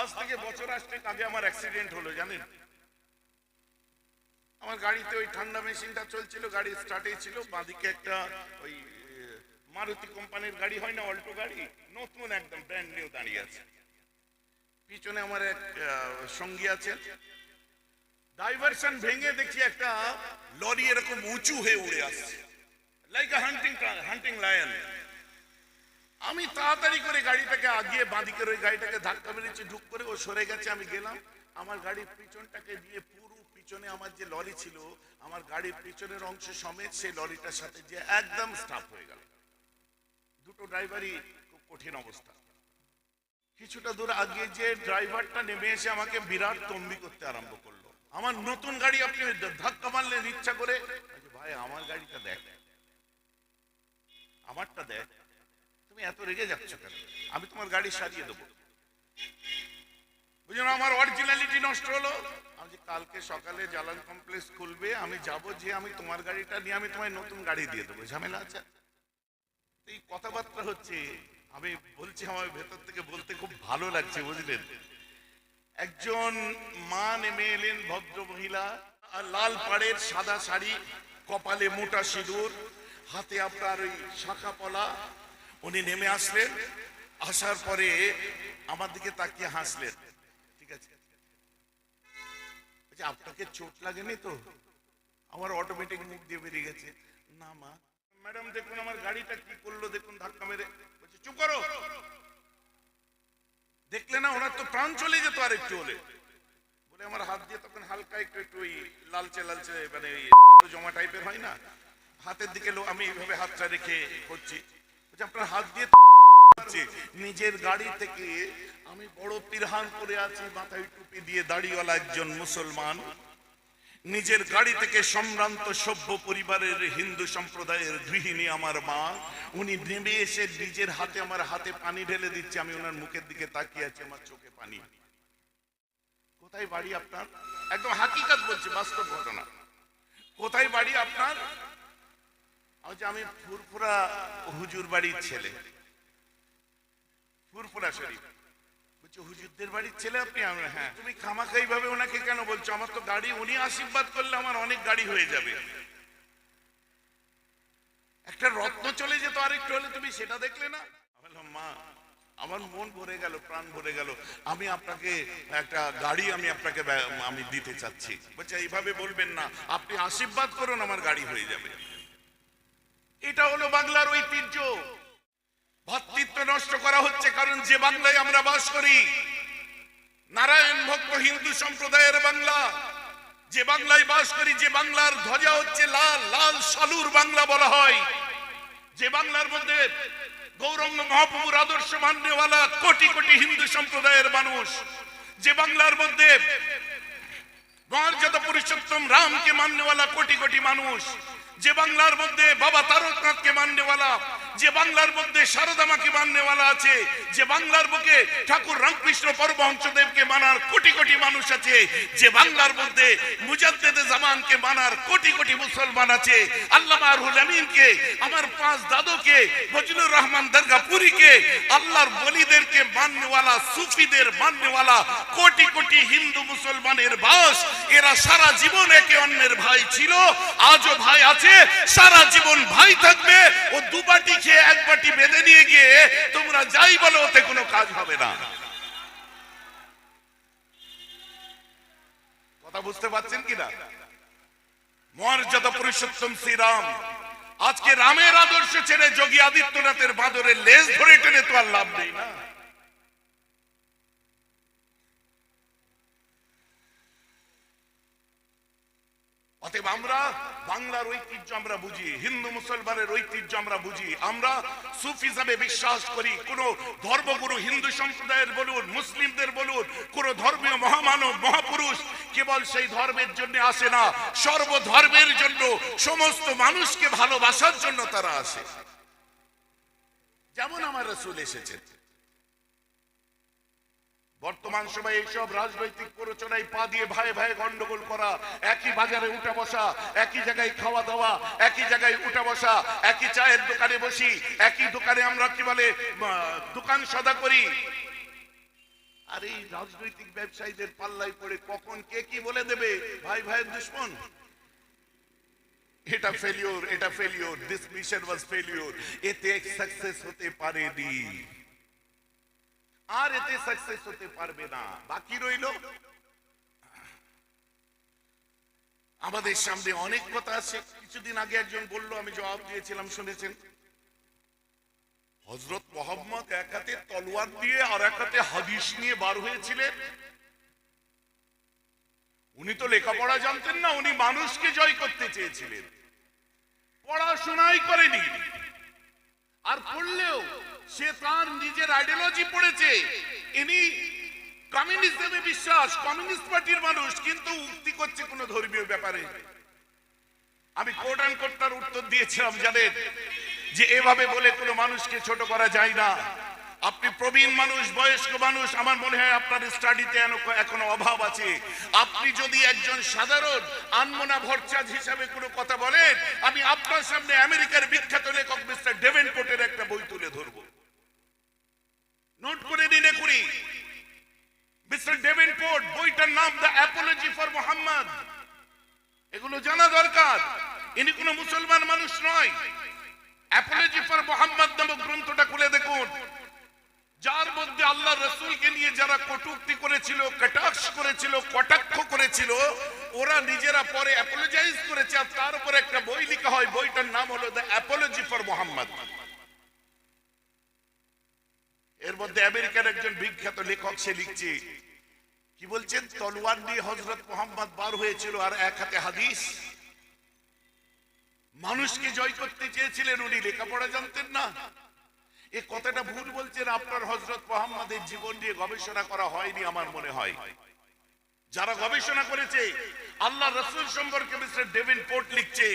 আজ থেকে বছর আসতে আগে আমার অ্যাক্সিডেন্ট হলো, জানেন? আমার গাড়িতে ওই ঠান্ডা মেশিনটা চলছিল, গাড়ি স্টার্টে ছিল, বাঁদিকে একটা ওই মারুতি কোম্পানির গাড়ি হয় না, অল্টো গাড়ি, নতুন একদম ব্র্যান্ড নিউ দাঁড়িয়ে আছে। পিছনে আমার এক সঙ্গী আছে। ডাইভারশন ভেঙে দেখি একটা লরি এরকম উঁচু হয়ে উড়ে আসছে। লাইক আ হান্টিং হান্টিং লায়ন আমি তাড়াতাড়ি করে গাড়িটাকে আগিয়ে বাঁদিকের ওই গাড়িটাকে ধাক্কা মেরেছি, ঢুক করে ও সরে গেছে, আমি গেলাম। আমার গাড়ির পিছনটাকে দিয়ে পুরো পিছনে আমার যে লরি ছিল, আমার গাড়ির পিছনের অংশ সমেত সেই লরিটার সাথে যে একদম স্টাফ হয়ে গেল। দুটো ড্রাইভারই খুব কঠিন অবস্থা। কিছুটা দূর আগে যে ড্রাইভারটা নেমে এসে আমাকে বিরাট তম্বি করতে আরম্ভ করল। আমার নতুন গাড়ি আপনি ধাক্কা মারলেন ইচ্ছা করে ভাই, আমার গাড়িটা দেখ। আমারটা দেখ। তুমি এত রেগে যাচ্ছ কেন? আমি তোমার গাড়ি সারিয়ে দেবো। বুঝলো আমার অরিজিনালিটি নষ্ট হলো। আমি যে কালকে সকালে জালান কমপ্লেক্স খুলবে, আমি যাব যে আমি তোমার গাড়িটা নিয়ে আমি তোমায় নতুন গাড়ি দিয়ে দেবো। ঝামেলা আছে? এই কথাবার্তা হচ্ছে, আমি বলছি আমার ভেতর থেকে বলতে খুব ভালো লাগছে, বুঝলেন? একজন মা নেমে এলেন ভদ্র মহিলা, আর লাল পাড়ের সাদা শাড়ি, কপালে মোটা সিঁদুর, হাতে আপনার ওই শাখা পলা উনি নেমে আসলেন। আসার পরে আমার দিকে তাকিয়ে হাসলেন। ঠিক আছে। বলছি, আপনাকে চোট লাগেনি তো? আমার অটোমেটিক মুখ দিয়ে বেরিয়ে গেছে। না মা। ম্যাডাম দেখুন আমার গাড়িটা কি করল দেখুন ধাক্কা মেরে। বলছে চুপ করো। দেখলে না ওনার তো প্রাণ চলে যেত আর একটু হলে। বলে আমার হাত দিয়ে তখন হালকা একটু একটু ওই লালচে লালচে মানে জমা টাইপের হয় না? হাতের দিকে আমি এইভাবে হাতটা রেখে করছি আপনার হাত দিয়ে নিজের গাড়ি থেকে আমি বড় পিরহান করে আছি, মাথায় টুপি দিয়ে দাড়িওয়ালা একজন মুসলমান। নিজের গাড়ি থেকে সম্ভ্রান্ত সভ্য পরিবারের হিন্দু সম্প্রদায়ের গৃহিণী আমার মা। উনি নেমে এসে নিজের হাতে, আমার হাতে পানি ঢেলে দিচ্ছে, আমি ওনার মুখের দিকে তাকিয়ে আছি, আমার চোখে পানি। কোথায় বাড়ি আপনার? একদম হাকিকাত বলছে, বাস্তব ঘটনা। কোথায় বাড়ি আপনার? আমি ফুরফুরা হুজুর বাড়ির ছেলে। ফুরফুরা শরীফ। হুজুরদের বাড়ির ছেলে আপনি? হ্যাঁ। তুমি খামাখাই ভাবে ওনাকে কেন বলছো? আমার তো গাড়ি, উনি আশীর্বাদ করলে আমার অনেক গাড়ি হয়ে যাবে। একটা রত্ন চলে যেত আরেকটু হলে, তুমি সেটা দেখলে না? মা, আমার মন ভরে গেল, প্রাণ ভরে গেল। আমি আপনাকে, একটা গাড়ি আমি আপনাকে আমি দিতে চাচ্ছি। বলছে, এইভাবে বলবেন না। আপনি আশীর্বাদ করুন, আমার গাড়ি হয়ে যাবে। এটা হলো বাংলার ঐতিহ্য। ভাতৃত্ব নষ্ট করা হচ্ছে কারণ যে বাংলায় আমরা বাস করি, নারায়ণ ভক্ত হিন্দু সম্প্রদায়ের বাংলা। যে বাংলায় বাস করি, যে বাংলার ধ্বজা হচ্ছে লাল লাল সালুর বাংলা বলা হয়। যে বাংলার মধ্যে গৌরঙ্গ মহাপ্রভুর আদর্শ মান্যওয়ালা কোটি কোটি হিন্দু সম্প্রদায়ের মানুষ, যে বাংলার মধ্যে মর্যাদা পুরুষোত্তম রামকে মান্যওয়ালা কোটি কোটি মানুষ যে বাংলার মধ্যে বাবা তারকনাথকে মান্যওয়ালা যে বাংলার মধ্যে শারদামাকে মান্যওয়ালা আছে, যে বাংলার বুকে ঠাকুর রামকৃষ্ণ পরমহংসদেবকে মানার কোটি কোটি মানুষ আছে, যে বাংলার মধ্যে মুজাদ্দেদে জামানকে মানার কোটি কোটি মুসলমান আছে, আল্লামা রুহুল আমিনকে, আমার পাঁচ দাদুকে ফজলুর রহমান দরগাপুরীকে, আল্লাহর বলিদেরকে মান্যওয়ালা, সুফিদের মান্যওয়ালা, কোটি কোটি হিন্দু মুসলমানের বাস, এরা সারা জীবন একে অন্যের ভাই ছিল, আজও ভাই আছে, সারা জীবন ভাই থাকবে, ও দুবাটি খেয়ে এক বাটি বেঁধে নিয়ে গিয়ে তোমরা যাই বলো, ওতে কোনো কাজ হবে না। কথা বুঝতে পারছেন কিনা মর্যাদা পুরুষোত্তম শ্রীরাম, আজকে রামের আদর্শ ছেড়ে যোগী আদিত্যনাথের বাঁদরের লেজ ধরে টেনে তো আর লাভ নেই না। অতএব আমরা বাংলার ঐতিহ্য আমরা বুঝি, হিন্দু মুসলমানের ঐতিহ্য আমরা বুঝি। আমরা সুফ হিসাবে বিশ্বাস করি, কোন ধর্মগুরু হিন্দু সম্প্রদায়ের বলুন, মুসলিমদের বলুন, কোন ধর্মীয় মহামানব, মহাপুরুষ কেবল সেই ধর্মের জন্য আসে না, সর্বধর্মের জন্য, সমস্ত মানুষকে ভালোবাসার জন্য তারা আসে। যেমন আমার রসুল এসেছেন। বর্তমান সময়ে এইসব রাজনৈতিক প্ররোচনায় পা দিয়ে ভাই ভাই গন্ডগোল করা, একই বাজারে উঠা বসা, একই জায়গায় খাওয়া দাওয়া, একই জায়গায় উঠা বসা, একই চায়ের দোকানে বসি, একই দোকানে আমরা কি বলে দোকান সদা করি। আর এই রাজনৈতিক ব্যবসায়ীদের পাল্লাই পড়ে কখন কে কি বলে দেবে, ভাই ভাইয়ের দুশ্মন? এটা ফেলিওর এটা failure this mission was failure এতে সাকসেস হতে পারেনি। আর এতে সাকসেস হতে পারবে না বাকি রইল আমাদের সামনে অনেক কথা আছে। কিছুদিন আগে একজন বলল, আমি জবাব দিয়েছিলাম, শুনেছেন? হজরত মোহাম্মদ এক হাতে তলোয়ার দিয়ে আর এক হাতে হাদিস নিয়ে বার হয়েছিলেন। উনি তো লেখাপড়া জানতেন না, উনি মানুষকে জয় করতে চেয়েছিলেন। পড়াশোনাই করেনি। আর পড়লেও সে তার নিজের আইডিওলজি পড়েছে। ইনি কমিউনিজমে বিশ্বাস কমিউনিস্ট পার্টির মানুষ, কিন্তু উক্তি করছে কোন ধর্মীয় ব্যাপারে। আমি কোর্ট অ্যান্ড কোর্টার উত্তর দিয়েছিলাম যাদের যে এভাবে বলে কোনো মানুষকে ছোট করা যায় না। আপনি প্রবীণ মানুষ, বয়স্ক মানুষ, আমার মনে হয় আপনার স্টাডিতে এখনও অভাব আছে। আপনি যদি একজন সাধারণ আনমোনা ভরচাজ হিসাবে কোনো কথা বলেন, আমি আপনার সামনে আমেরিকার বিখ্যাত লেখক মিস্টার ডেভেনপোর্টের একটা বই তুলে ধরবো। নোট করে নিন করি মিস্টার ডেভেনপোর্ট, বইটার নাম দ্য অ্যাপোলজি ফর মোহাম্মদ। এগুলো জানা দরকার। ইনি কোনো মুসলমান মানুষ নয়। অ্যাপোলজি ফর মোহাম্মদ নামক গ্রন্থটা খুলে দেখুন। যার মধ্যে আল্লাহ রসুলকে নিয়ে যারা কটুক্তি করেছিল, কটাক্ষ করেছিল কটাক্ষ করেছিল, ওরা নিজেরা পরে অ্যাপোলজাইজ করেছে আর তার উপরে একটা বই লেখা হয়। বইটার নাম হলো দ্য অ্যাপোলজি ফর মোহাম্মদ এর মধ্যে আমেরিকার একজন বিখ্যাত লেখক, সে লিখছে, কি বলছেন? তলোয়ার দিয়ে হজরত মোহাম্মদ বার হয়েছিল আর এক হাতে হাদিস। মানুষকে জয় করতে চেয়েছিলেন উনি, লেখাপড়া জানতেন না। এ কথাটা ভুল বলছেন আপনার হজরত মোহাম্মদের জীবন নিয়ে গবেষণা করা হয়নি আমার মনে হয়। যারা গবেষণা করেছে আল্লাহ রসুল সম্পর্কে মিস্টার ডেভিন পোর্ট লিখছে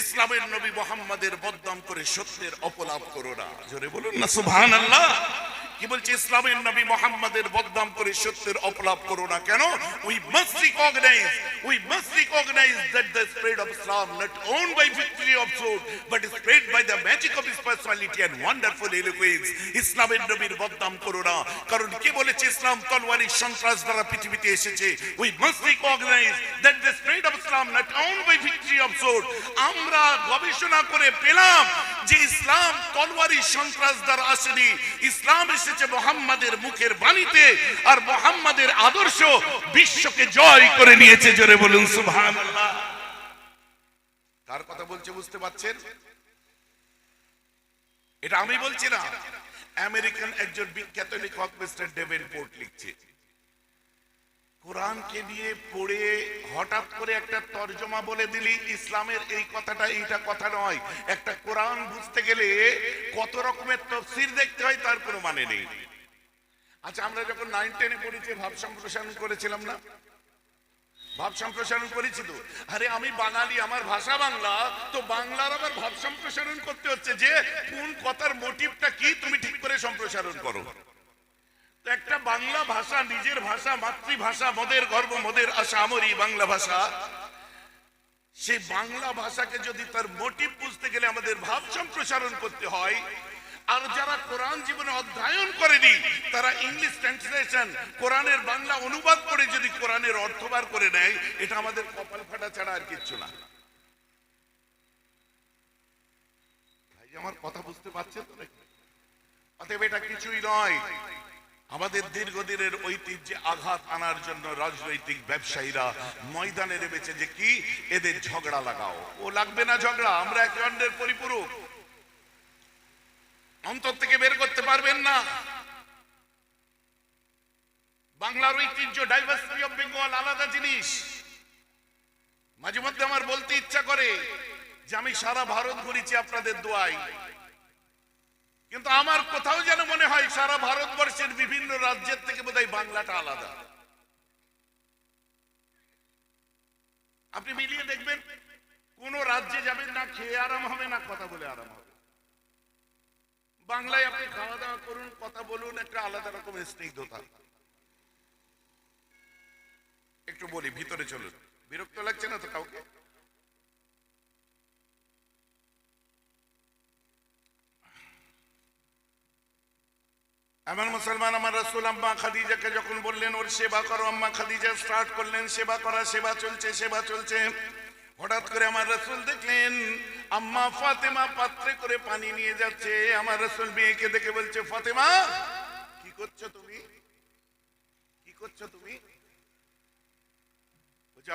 ইসলামের নবী মোহাম্মদের বদনাম করে সত্যের অপলাপ করো না। জোরে বলুন না সুবহান আল্লাহ কি বলছে? ইসলামের নবী মোহাম্মদের বদনাম করে সত্যের অপলাপ করো না কেন? We must recognise we must recognise that the spread of Islam not won by victory of sword but spread by the magic of his personality and ইসলামের নবীর বদনাম করো না। কারণ কে বলেছে ইসলাম তলওয়ারি সন্ত্রাস দ্বারা পৃথিবীতে এসেছে? We must recognise that the spread of Islam not won by victory of sword আমরা গবেষণা করে পেলাম যে ইসলাম তলওয়ারি সন্ত্রাস দ্বারা আসেনি। ইসলাম এসেছে মোহাম্মদের মুখের বাণীতে, আর মোহাম্মদের আদর্শ বিশ্বকে জয় করে নিয়েছে। জোরে বলুন সুবহান কার কথা বলছে বুঝতে পারছেন এটা আমি বলছি না। আমেরিকান একজন বিখ্যাত লেখক মিস্টার ডেভেন পোর্ট লিখছে। কোরআনকে নিয়ে পড়ে হঠাৎ করে একটা তর্জমা বলে দিলি, ইসলামের এই কথাটা এইটা কথা নয়। একটা কোরআন বুঝতে গেলে কত রকমের তফসির দেখতে হয় তার কোনো মানে নেই। আচ্ছা আমরা যখন নাইন টেনে পড়েছি ভাব সম্প্রসারণ করেছিলাম না? ভাব সম্প্রসারণ করেছি তো। আরে আমি বাঙালি, আমার ভাষা বাংলা, তো বাংলার আবার ভাব সম্প্রসারণ করতে হচ্ছে যে কোন কথার মোটিভটা কি তুমি ঠিক করে সম্প্রসারণ করো। একটা বাংলা ভাষা, নিজের ভাষা, মাতৃভাষা, মদের গর্ব, মদের আশা, আমরই বাংলা ভাষা। সেই বাংলা ভাষাকে যদি তার মোটিভ বুঝতে গেলে আমাদের ভাব সম্প্রসারণ করতে হয় আর যারা কোরআন জীবনে অধ্যয়ন করেনি, তারা ইংলিশ ট্রান্সলেশন কোরআনের বাংলা অনুবাদ করে যদি কোরআনের অর্থবার করে নেয়, এটা আমাদের কপাল ফাটা ছাড়া আর কিচ্ছু না। আমার কথা বুঝতে পারছেন তো নাকি? অতএব এটা কিছুই নয়। আমাদের দীর্ঘদিনের ঐতিহ্যে আঘাত আনার জন্য রাজনৈতিক ব্যবসায়ীরা ময়দানে নেমেছে যে কি? এদের ঝগড়া লাগাও। ও লাগবে না ঝগড়া, আমরা একে অন্যের পরিপূরক। অন্তর থেকে বের করতে পারবেন না। বাংলার ঐতিহ্য ডাইভার্সিটি অফ বেঙ্গল আলাদা জিনিস। মাঝে মধ্যে আমার বলতে ইচ্ছা করে যে আমি সারা ভারত ঘুরেছি আপনাদের দোয়াই কিন্তু আমার কোথাও যেন মনে হয় সারা ভারতবর্ষের বিভিন্ন রাজ্যের থেকে বোধহয় বাংলাটা আলাদা। আপনি মিলিয়ে দেখবেন, কোন রাজ্যে যাবেন না, খেয়ে আরাম হবে না, কথা বলে আরাম হবে। বাংলায় আপনি খাওয়া দাওয়া করুন, কথা বলুন, একটা আলাদা রকমের স্নিগ্ধতা। একটু বলি, ভিতরে চলুন। বিরক্ত লাগছে না তো কাউকে? এমন মুসলমান আমার রসুল আম্মা খাদিজাকে যখন বললেন, ওর সেবা করো, আম্মা খাদিজা স্টার্ট করলেন, সেবা করা, সেবা চলছে সেবা চলছে। হঠাৎ করে আমার রসুল দেখলেন, আম্মা ফাতেমা পাত্রে করে পানি নিয়ে যাচ্ছে। আমার রসুল মেয়েকে দেখে বলছে, ফাতেমা, কি করছ তুমি? কি করছ তুমি?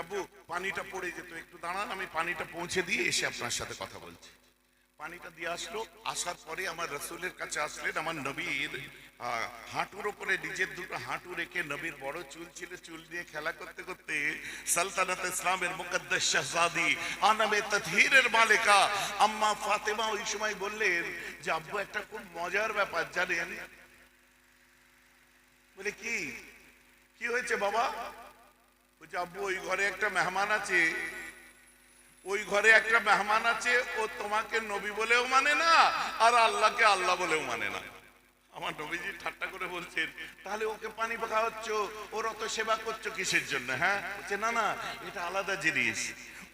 আব্বু, পানিটা পড়ে যেত। একটু দাঁড়ান, আমি পানিটা পৌঁছে দিয়ে এসে আপনার সাথে কথা বলছি। পানিটা দিয়ে আসলো। আসার পরে আমার রসুলের কাছে আসলেন, আমার নবীর হাঁটুর ওপরে, নিজের দুটো হাঁটু রেখে নবীর বড় চুল ছিল, চুল নিয়ে খেলা করতে করতে সালতানাত ইসলামের মুকদ্দাস শাহজাদি, আনামে মালিকা, আম্মা ফাতেমা ওই সময় বললেন যে, আব্বু, একটা খুব মজার ব্যাপার, জানেন? বলে, কি? কি হয়েছে বাবা? বলছে, আব্বু, ওই ঘরে একটা মেহমান আছে ওই ঘরে একটা মেহমান আছে, ও তোমাকে নবী বলেও মানে না, আর আল্লাহকে আল্লাহ বলেও মানে না। আমার নবীজি ঠাট্টা করে বলছেন, তাহলে ওকে পানি খাওয়াচ্ছ, ওর অত সেবা করছ কিসের জন্য হ্যাঁ? বলছে, না না, এটা আলাদা জিনিস।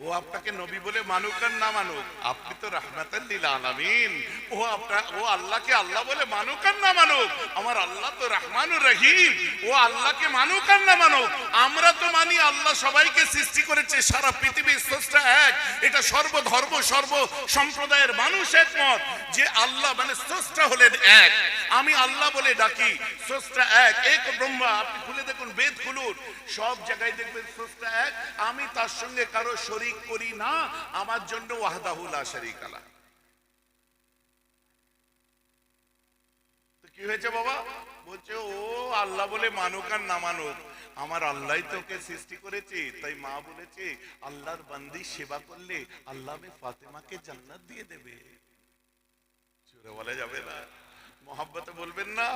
ও আপনাকে নবী বলে মানুক আর না মানুক, আপনি তো রাহমাতাল লিল আলামিন। ও আপনার ও আল্লাহকে আল্লাহ বলে মানুক আর না মানুক, আমার আল্লাহ তো রহমানুর রহিম। ও আল্লাহকে মানুক আর না মানুক, আমরা তো মানি আল্লাহ সবাইকে সৃষ্টি করেছে, সারা পৃথিবীর স্রষ্টা এক। এটা সর্ব সর্বধর্ম সর্ব সম্প্রদায়ের মানুষ একমত যে আল্লাহ মানে স্রষ্টা হলেন এক। আমি আল্লাহ বলে ডাকি, স্রষ্টা এক এক ব্রহ্মা, আপনি খুলে দেখুন, বেদ খুলুন। সব জায়গায় দেখবেন স্রষ্টা এক, আমি তার সঙ্গে কারও শরিক করি না, আমার জন্য ওয়াহদাহুল শরিক আলা কি হয়েছে বাবা? বলছে, ও আল্লাহ বলে মানুক আর না মানুক, আমার আল্লাহ তোকে সৃষ্টি করেছে, তাই মা বলেছে, আল্লাহর বান্দি সেবা করলে আল্লাহ ফাতেমাকে জান্নাত দিয়ে দেবে। বলা যাবে না। মোহাব্বতে বলবেন না।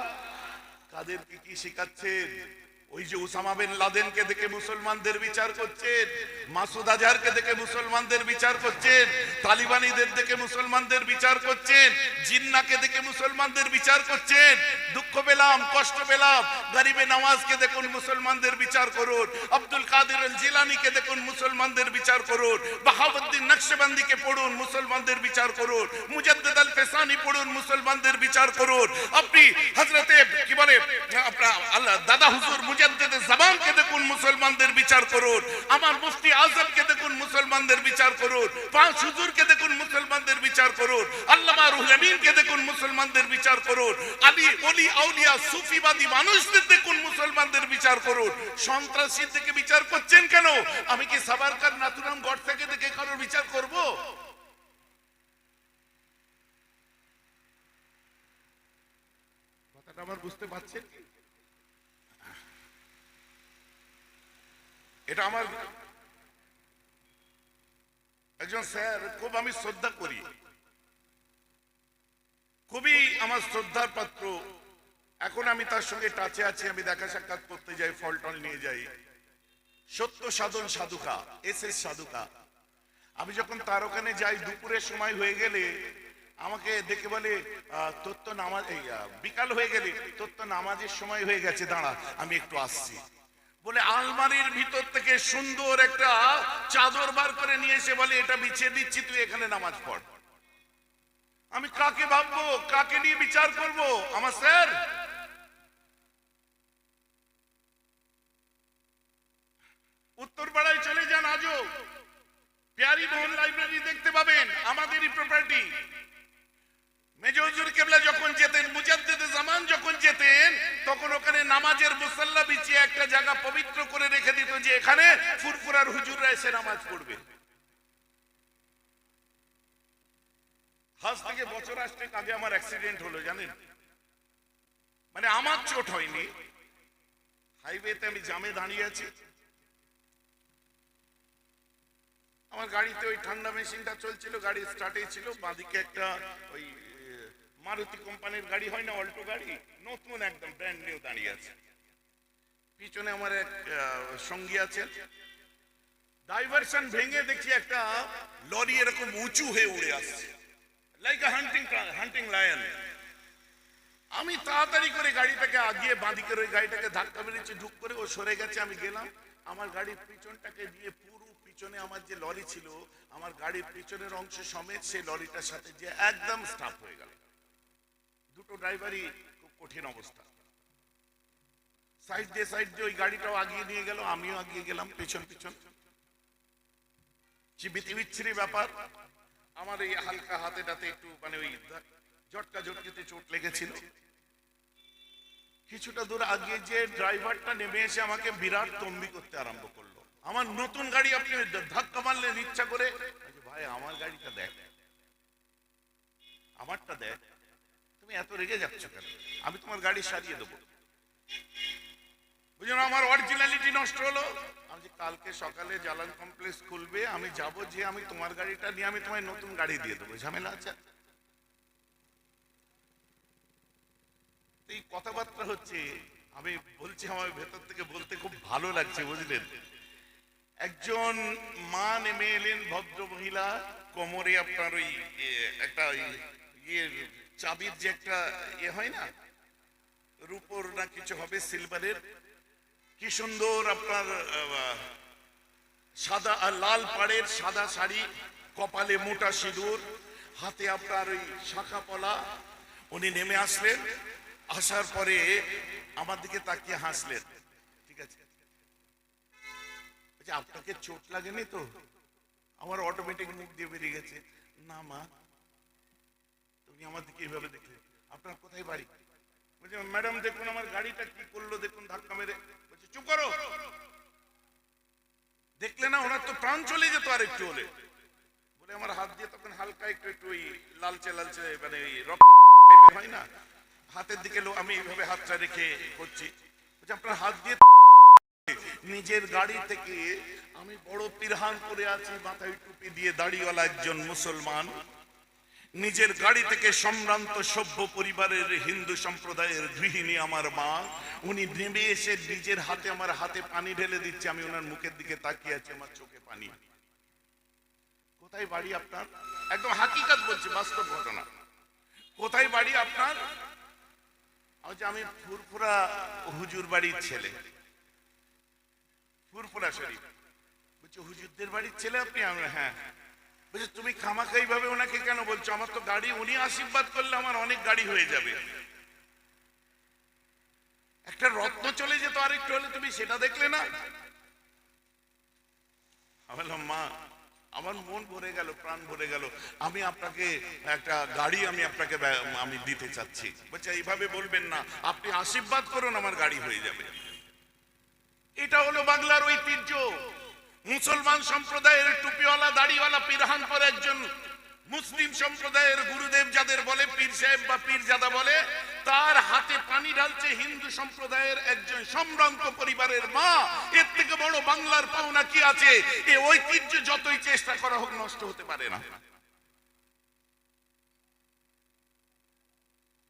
কাদেরকে কি শেখাচ্ছেন? ওই যে উসামা বিন লাদেনকে দেখে মুসলমানদের বিচার করছেন, মাসুদ আজহারকে দেখে মুসলমানদের বিচার করছেন, তালিবানিদের দেখে মুসলমানদের বিচার করছেন, জিন্নাকে দেখে মুসলমানদের বিচার করছেন। দুঃখ পেলাম, কষ্ট পেলাম, গরিবে নওয়াজকে দেখুন মুসলমানদের বিচার করুন, আব্দুল কাদের জিলানিকে দেখুন মুসলমানদের বিচার করুন বাহাউদ্দিন নকশবন্দিকে পড়ুন মুসলমানদের বিচার করুন, মুজাদ্দিদ আল ফেসানি পড়ুন মুসলমানদের বিচার করুন। আপনি হযরতে কি বলে, আপনার আল্লাহ দাদা হুজুর মুজাদ্দিদ জামানকে দেখুন মুসলমানদের বিচার করুন? আমার মুফতি আজমকে মুসলমানদের বিচার করুন? আল্লামা রুহুল আমিনকে দেখুন মুসলমানদের বিচার করুন? আলী ওলি আউলিয়া, সুফিবাদী মানুষদের দেখুন মুসলমানদের বিচার করুন? সন্ত্রাসী থেকে বিচার করছেন কেন? আমি কি সাবারকার নাতুরাম গড় থেকে দেখে কারোর বিচার করব? বুঝতে পারছেন? এটা আমার একজন স্যার, খুব আমি শ্রদ্ধা করি। খুবই আমার শ্রদ্ধার পাত্র। এখন আমি তার সঙ্গে টাচে আছি, আমি দেখা সাক্ষাৎ করতে যাই ফল টল নিয়ে যাই। সত্য সাধন সাধুকা এস এস সাধুকা। আমি যখন তার ওখানে যাই, দুপুরের সময় হয়ে গেলে আমাকে দেখে বলে তোর তো নামাজ বিকাল হয়ে গেলে তোর তো নামাজের সময় হয়ে গেছে, দাঁড়া, আমি একটু আসছি। বলে আলমারির ভিতর থেকে সুন্দর একটা চাদর বার করে নিয়ে এসে বলে, এটা বিছিয়ে দিচ্ছি, তুই এখানে নামাজ পড়। আমি কাকে ভাববো? কাকে নিয়ে বিচার করব? আমার স্যার! উত্তরপাড়ায় চলে যান আজও। পেয়ারি মোহন লাইব্রেরি দেখতে পাবেন, আমাদেরই প্রপার্টি কেবলা যখন জামান যখন তখন ওখানে নামাজের একটা জায়গা পবিত্র করে রেখে দিত যে এখানে নামাজ পড়বে। বছর আমার অ্যাক্সিডেন্ট হলো, জানেন? মানে আমার চোট হয়নি। হাইওয়েতে আমি জামে দাঁড়িয়ে আছি। আমার গাড়িতে ওই ঠান্ডা মেশিনটা চলছিল গাড়ি স্টার্টে ছিল, বাঁদিকে একটা ওই মারুতি কোম্পানির গাড়ি হয় না, অল্টো গাড়ি? নতুন একদম ব্র্যান্ড নিউ দাঁড়িয়ে আছে। পিছনে আমার এক সঙ্গী আছে। ডাইভারশন ভেঙে দেখি একটা লরি এরকম উঁচু হয়ে উড়ে আসছে। লাইক হান্টিং হান্টিং লায়ন আমি তাড়াতাড়ি করে গাড়িটাকে আগিয়ে বাঁদিকের ওই গাড়িটাকে ধাক্কা মেরেছি, ঢুক করে ও সরে গেছে, আমি গেলাম। আমার গাড়ির পিছনটাকে দিয়ে পুরো পিছনে আমার যে লরি ছিল, আমার গাড়ির পিছনের অংশ সমেত সেই লরিটার সাথে যে একদম স্টাফ হয়ে গেল। দুটো ড্রাইভারই খুব কঠিন অবস্থা। সাইড দিয়ে সাইড দিয়ে ওই গাড়িটাও আগিয়ে নিয়ে গেল, আমিও আগিয়ে গেলাম বিচ্ছিরি ব্যাপার। আমার এই হালকা হাতে টাতে একটু মানে ওই ঝটকা ঝটকিতে চোট লেগেছিল। কিছুটা দূর আগিয়ে যে ড্রাইভারটা নেমে এসে আমাকে বিরাট তম্বি করতে আরম্ভ করল। আমার নতুন গাড়ি আপনি ধাক্কা মারলেন ইচ্ছা করে। ভাই, আমার গাড়িটা দেখ। আমারটা দেখ। তুমি এত রেগে যাচ্ছ কেন? আমি তোমার গাড়ি সারিয়ে দেবো। আমার অরিজিনালিটি নষ্ট হলো। আমি যে কালকে সকালে কমপ্লেক্স খুলবে, আমি যাব যে আমি তোমার গাড়িটা নিয়ে আমি তোমায় নতুন গাড়ি দিয়ে দেবো। ঝামেলা আছে? এই কথাবার্তা হচ্ছে, আমি বলছি আমার ভেতর থেকে বলতে খুব ভালো লাগছে, বুঝলেন? একজন মা নেমে এলেন, ভদ্র মহিলা, কোমরে আপনার ওই একটা চাবির যে একটা ইয়ে হয় না? রূপোর না কিছু হবে সিলভারের কি সুন্দর আপনার সাদা লাল পাড়ের সাদা শাড়ি কপালে মোটা সিঁদুর হাতে আপনার ওই শাখা পলা। উনি নেমে আসলেন আসার পরে আমার দিকে তাকিয়ে হাসলেন। ঠিক আছে। বলছি, আপনাকে চোট লাগেনি তো? আমার অটোমেটিক মুখ দিয়ে বেরিয়ে গেছে। না মা। তুমি আমার দিকে এইভাবে দেখলে আপনার কোথায় বাড়ি? বলছে, ম্যাডাম, দেখুন আমার গাড়িটা কি করল, দেখুন ধাক্কা মেরে। বলছে, চুপ করো। দেখলে না, ওনার তো প্রাণ চলে যেত আর একটু হলে। বলে, আমার হাত দিয়ে তখন হালকা একটু একটু ওই লালচে লালচে মানে রক্ত হয় না? হাতের দিকে আমি এইভাবে হাতটা রেখে করছি। বলছে, আপনার হাত দিয়ে নিজের গাড়ি থেকে আমি বড় পিরহান করে আছি, মাথায় টুপি দিয়ে দাড়িওয়ালা একজন মুসলমান। নিজের গাড়ি থেকে সম্ভ্রান্ত সভ্য পরিবারের হিন্দু সম্প্রদায়ের গৃহিণী আমার মা, উনি নেমে এসে নিজের হাতে আমার হাতে পানি ঢেলে দিচ্ছে, আমি ওনার মুখের দিকে তাকিয়ে আছি, আমার চোখে পানি। কোথায় বাড়ি আপনার? একদম হাকিকাত বলছি, বাস্তব ঘটনা। কোথায় বাড়ি আপনার? আমি ফুরফুরা হুজুর বাড়ির ছেলে। ফুরফুরা শরীফ। বলছি, হুজুরদের বাড়ির ছেলে আপনি? আমি হ্যাঁ। বলছে, তুমি খামাখাই ভাবে ওনাকে কেন বলছো? আমার তো গাড়ি, উনি আশীর্বাদ করলে আমার অনেক গাড়ি হয়ে যাবে। একটা রত্ন চলে যেত আরেকটু হলে, তুমি সেটা দেখলে না? মা, আমার মন ভরে গেল, প্রাণ ভরে গেল। আমি আপনাকে একটা গাড়ি আমি আপনাকে আমি দিতে চাচ্ছি। বলছে, এইভাবে বলবেন না। আপনি আশীর্বাদ করুন, আমার গাড়ি হয়ে যাবে। এটা হলো বাংলার ঐতিহ্য। মুসলমান সম্প্রদায়ের টুপিওয়ালা, দাড়িওয়ালা, পিরহান পরে একজন মুসলিম সম্প্রদায়ের গুরুদেব যাদের বলে, পীর সাহেব বা পীরজাদা বলে, তার হাতে পানি ঢালছে হিন্দু সম্প্রদায়ের একজন সম্ভ্রান্ত পরিবারের মা। এর থেকে বড় বাংলার পাওনা কি আছে? এ ঐতিহ্য যতই চেষ্টা করা হোক নষ্ট হতে পারে না।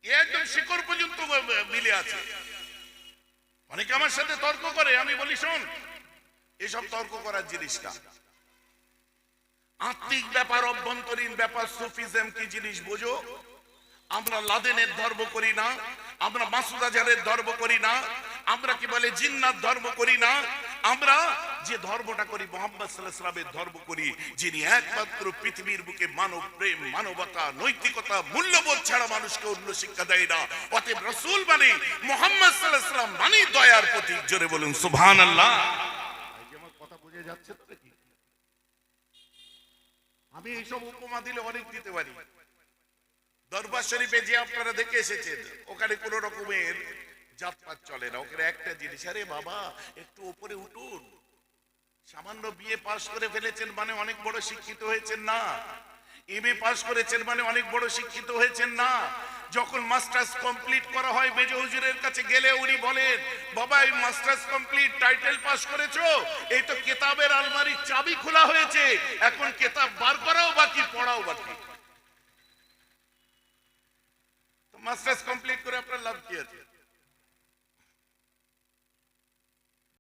একদম শিকড় পর্যন্ত মিলে আছে। অনেকে আমার সাথে তর্ক করে, আমি বলি, শোন এসব তর্ক করার জিনিসটা। আত্মিক ব্যাপার, অভ্যন্তরীণ ব্যাপার, সুফিজম কি জিনিস বোঝো? আমরা লাদেনের ধর্ম করি না, আমরা মাসুদ আজহারের ধর্ম করি না, আমরা কি বলে জিন্নাত ধর্ম করি না, আমরা যে ধর্মটা করি, মোহাম্মদ ধর্ম করি, যিনি একমাত্র পৃথিবীর বুকে মানব প্রেম, মানবতা, নৈতিকতা, মূল্যবোধ ছাড়া মানুষকে অন্য শিক্ষা দেয় না। অতএব রসুল মানে মোহাম্মদ মানে দয়ার প্রতীক। জোরে বলুন সুবহান আল্লাহ আমার যাচ্ছে তো নাকি আমি এইসব উপমা দিলে অনেক দিতে পারি। দরবার শরীফে যে আপনারা দেখে এসেছেন, ওখানে কোন রকমের জাতপাত চলে না। ওখানে একটা জিনিস, আরে বাবা, একটু উপরে উঠুন। সামান্য বিয়ে পাশ করে ফেলেছেন মানে অনেক বড় শিক্ষিত হয়েছেন না। এমএ পাস করেছেন মানে অনেক বড় শিক্ষিত হয়েছেন না। যখন মাস্টার্স কমপ্লিট করা হয়, মেজ হুজুরের কাছে গেলে উনি বলেন, বাবা, এই মাস্টার্স কমপ্লিট টাইটেল পাস করেছ? এই তো কেতাবের আলমারির চাবি খোলা হয়েছে। এখন কেতাব বার করাও বাকি, পড়াও বাকি। মাস্টার্স কমপ্লিট করে আপনার লাভ কি আছে?